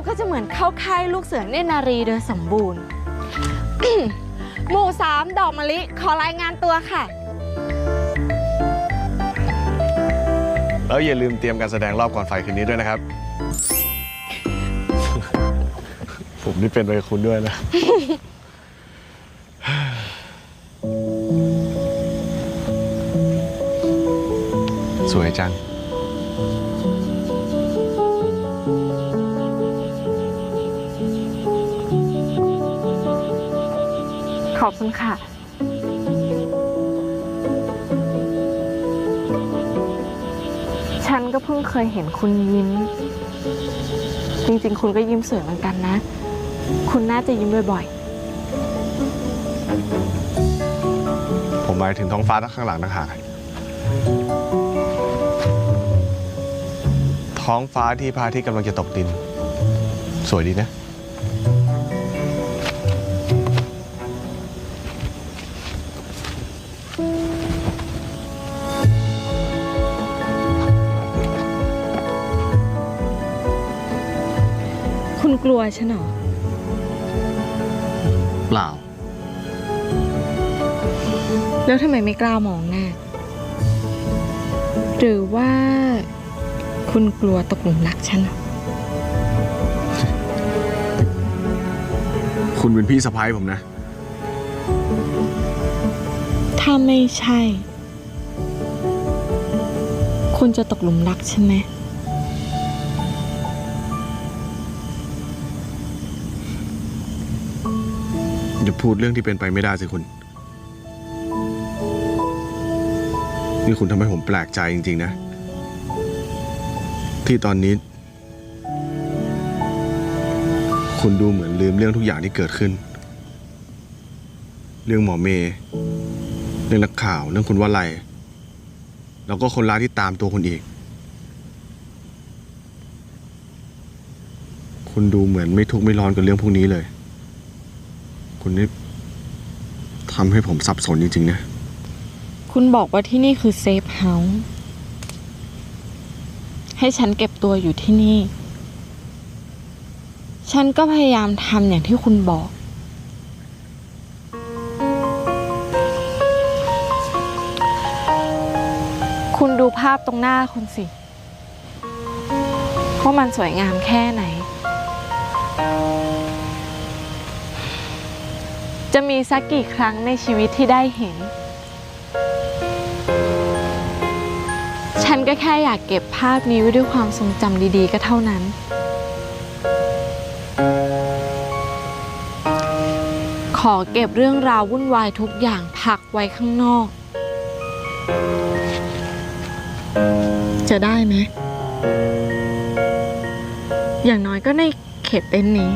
ราก็จะเหมือนเข้าค่ายลูกเสือเนตรนารีโดยสมบูรณ์ หมู่สามดอกมะลิขอรายงานตัวค่ะ แล้วอย่าลืมเตรียมการแสดงรอบก่อนไฟคืนนี้ด้วยนะครับ ผมนี่เป็นไปคุณด้วยนะ สวยจัง ขอบคุณค่ะ ฉันก็เพิ่งเคยเห็นคุณยิ้ม จริงๆ คุณก็ยิ้มสวยเหมือนกันนะ คุณน่าจะยิ้มบ่อยผมหมายถึงท้องฟ้าข้างหลังนะฮะท้องฟ้าที่พระอาทิตย์กำลังจะตกดิน สวยดีนะ ๆ คุณกลัวฉันเหรอ เปล่า แล้วทำไมไม่กล้ามองหน้า หรือว่า คุณกลัวตกหลุมรักฉันเหรอ คุณเป็นพี่สะพ้ายผมนะ ถ้าไม่ใช่ คุณจะตกหลุมรักใช่ไหม พูดเรื่องที่เป็นไปไม่ได้สิคุณ นี่คุณทำให้ผมแปลกใจจริง ๆ นะ ที่ตอนนี้ คุณดูเหมือนลืมเรื่องทุกอย่างที่เกิดขึ้น เรื่องหมอเมย์เรื่องนักข่าว เรื่องคุณว่าไร แล้วก็คนร้ายที่ตามตัวคุณอีก คุณดูเหมือนไม่ทุกข์ไม่ร้อนกับเรื่องพวกนี้เลย คุณนี่ทำให้ผมสับสนจริงๆนะ คุณบอกว่าที่นี่คือเซฟเฮาส์ให้ฉันเก็บตัวอยู่ที่นี่ ฉันก็พยายามทำอย่างที่คุณบอก คุณดูภาพตรงหน้าคุณสิ ว่ามันสวยงามแค่ไหน จะมีสักกี่ครั้งในชีวิตที่ได้เห็น ฉันก็แค่อยากเก็บภาพนี้ไว้ด้วยความทรงจำดีๆ ก็เท่านั้น ขอเก็บเรื่องราววุ่นวายทุกอย่างพักไว้ข้างนอก จะได้ไหม อย่างน้อยก็ในเขตเต็นท์นี้